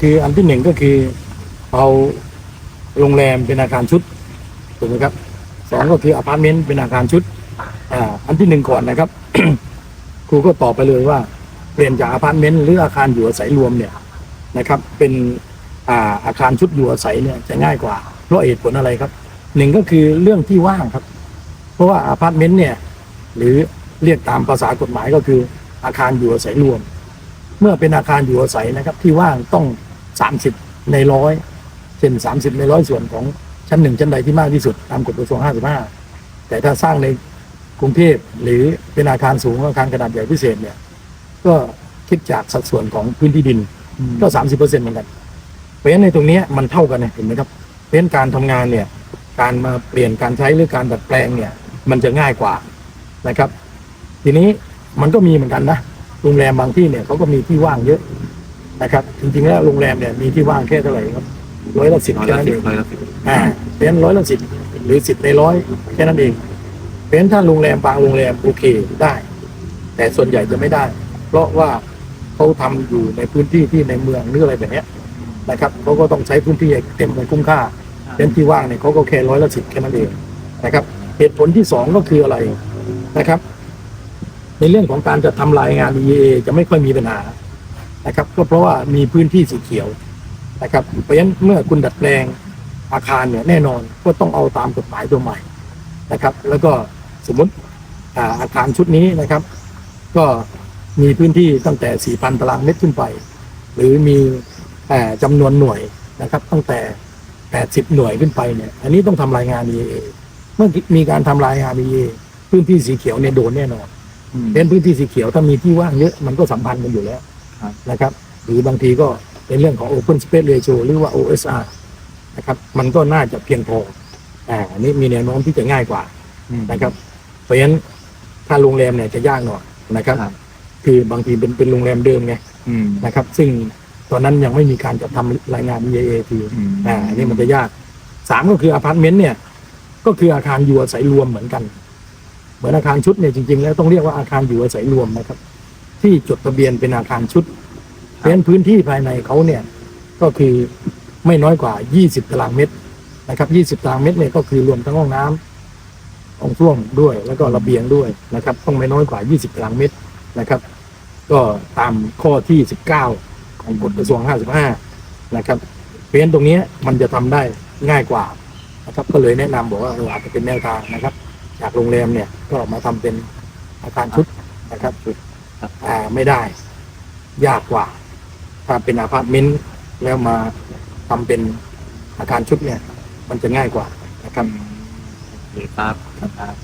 คืออันที่หนึ่งก็คือเอาโรงแรมเป็นอาคารชุดถูกไหมครับสองก็คืออพาร์ตเมนต์เป็นอาคารชุดอ่าอันที่หนึ่งก่อนนะครับ ครูก็ตอบไปเลยว่า เปลี่ยนจากอพาร์ตเมนต์หรืออาคารอยู่อาศัยรวมเนี่ยนะครับ เป็นอ่าอาคารชุดอยู่อาศัยเนี่ยจะง่ายกว่าเพราะเหตุผลอะไรครับหนึ่งก็คือเรื่องที่ว่างครับ เพราะว่าอพาร์ตเมนต์เนี่ยหรือเรียกตามภาษากฎหมายก็คืออาคารอยู่อาศัยรวม เมื่อเป็นอาคารอยู่อาศัยนะครับ ที่ว่างต้อง 30ในร้อยเช่น30ในร้อยส่วนของชั้นหนึ่งชั้นใดที่มากที่สุดตามกฎกระทรวง55แต่ถ้าสร้างในกรุงเทพหรือเป็นอาคารสูงอาคารขนาดใหญ่พิเศษเนี่ย ก็คิดจากสัดส่วนของพื้นที่ดินก็30เปอร์เซ็นต์เหมือนกัน เพราะฉะนั้นในตรงนี้มันเท่ากันเห็นไหมครับเพราะฉะนั้นการทำงานเนี่ย การมาเปลี่ยนการใช้หรือการดัดแปลงเนี่ย มันจะง่ายกว่านะครับ ทีนี้มันก็มีเหมือนกันนะโรงแรมบางที่เนี่ยเขาก็มีที่ว่างเยอะ นะครับจริงๆแล้วโรงแรมเนี่ยมีที่ว่างแค่เท่าไหร่ครับร้อยละสิบร้อยแค่ละนั้นสิเอบงร้อยละสิบอ่าเพราะฉะนั้นร้อยละสิบหรือสิบในร้อยแค่นั้นเองเพราะฉะนั้นถ้าโรงแรมบางโรงแรมโอเคได้ แต่ส่วนใหญ่จะไม่ได้ เพราะว่าเขาทำอยู่ในพื้นที่ที่ในเมืองหรืออะไรแบบเนี้ยนะครับเขาก็ต้องใช้พื้นที่ให้เต็มให้คุ้มค่าเพราะฉะนั้นที่ว่างเนี่ยเขาก็แค่ร้อยละสิบแค่นั้นเองนะครับ เหตุผลที่สองก็คืออะไรนะครับ ในเรื่องของการจะทำรายงาน EA จะไม่ค่อยมีปัญหา นะครับ ก็เพราะว่ามีพื้นที่สีเขียวนะครับ เพราะฉะนั้นเมื่อคุณดัดแปลงอาคารเนี่ยแน่นอนก็ต้องเอาตามกฎหมายตัวใหม่นะครับ แล้วก็สมมติอ่าอาคารชุดนี้นะครับ ก็มีพื้นที่ตั้งแต่ 4,000 ตารางเมตรขึ้นไป หรือมีเอ่อจำนวนหน่วยนะครับ ตั้งแต่ 80 หน่วยขึ้นไปเนี่ย อันนี้ต้องทำรายงาน EA เมื่อมีการทำรายงาน EA พื้นที่สีเขียวเนี่ยโดนแน่นอนเป็นพื้นที่สีเขียวถ้ามีที่ว่างเยอะมันก็สัมพันธ์กันอยู่แล้วครับ นะครับหรือบางทีก็เป็นเรื่องของ Open Space Ratio หรือว่า OSR นะครับมันก็น่าจะเพียงพออ่าอันนี้มีแนวโน้มที่จะง่ายกว่านะครับเพราะฉะนั้นถ้าโรงแรมเนี่ยจะยากหน่อยนะครับครับคือบางทีเป็นเป็นโรงแรมเดิมไงอืมนะครับ ซึ่งตอนนั้นยังไม่มีการจัดทำรายงาน EAA ทีอืมอ่าอันนี้มันจะยากสามก็คืออพาร์ตเมนต์เนี่ย ก็คืออาคารอยู่อาศัยรวมเหมือนกัน เหมือนอาคารชุดเนี่ยจริงๆ แล้วต้องเรียกว่าอาคารอยู่อาศัยรวมนะครับ ที่จดทะเบียนเป็นอาคารชุด เพราะฉะนั้นพื้นที่ภายในเขาเนี่ยก็คือไม่น้อยกว่า 20 ตารางเมตรนะครับ 20 ตารางเมตรเนี่ยก็คือรวมทั้งห้องน้ำห้องส้วมด้วยแล้วก็ระเบียงด้วยนะครับ ต้องไม่น้อยกว่า 20 ตารางเมตรนะครับ ก็ตามข้อที่ 19 ของกฎกระทรวง 55 นะครับ เพราะฉะนั้นตรงเนี้ยมันจะทำได้ง่ายกว่านะครับ ก็เลยแนะนำบอกว่าเอออาจจะเป็นแนวทางนะครับ จากโรงแรมเนี่ยก็มาทำเป็นอาคารชุดนะครับชุดครับอ่าไม่ได้ ยากกว่า ถ้าเป็นอพาร์ตเมนต์แล้วมาทำเป็นอาคารชุดเนี่ย มันจะง่ายกว่านะครับ หรือครับ ครับ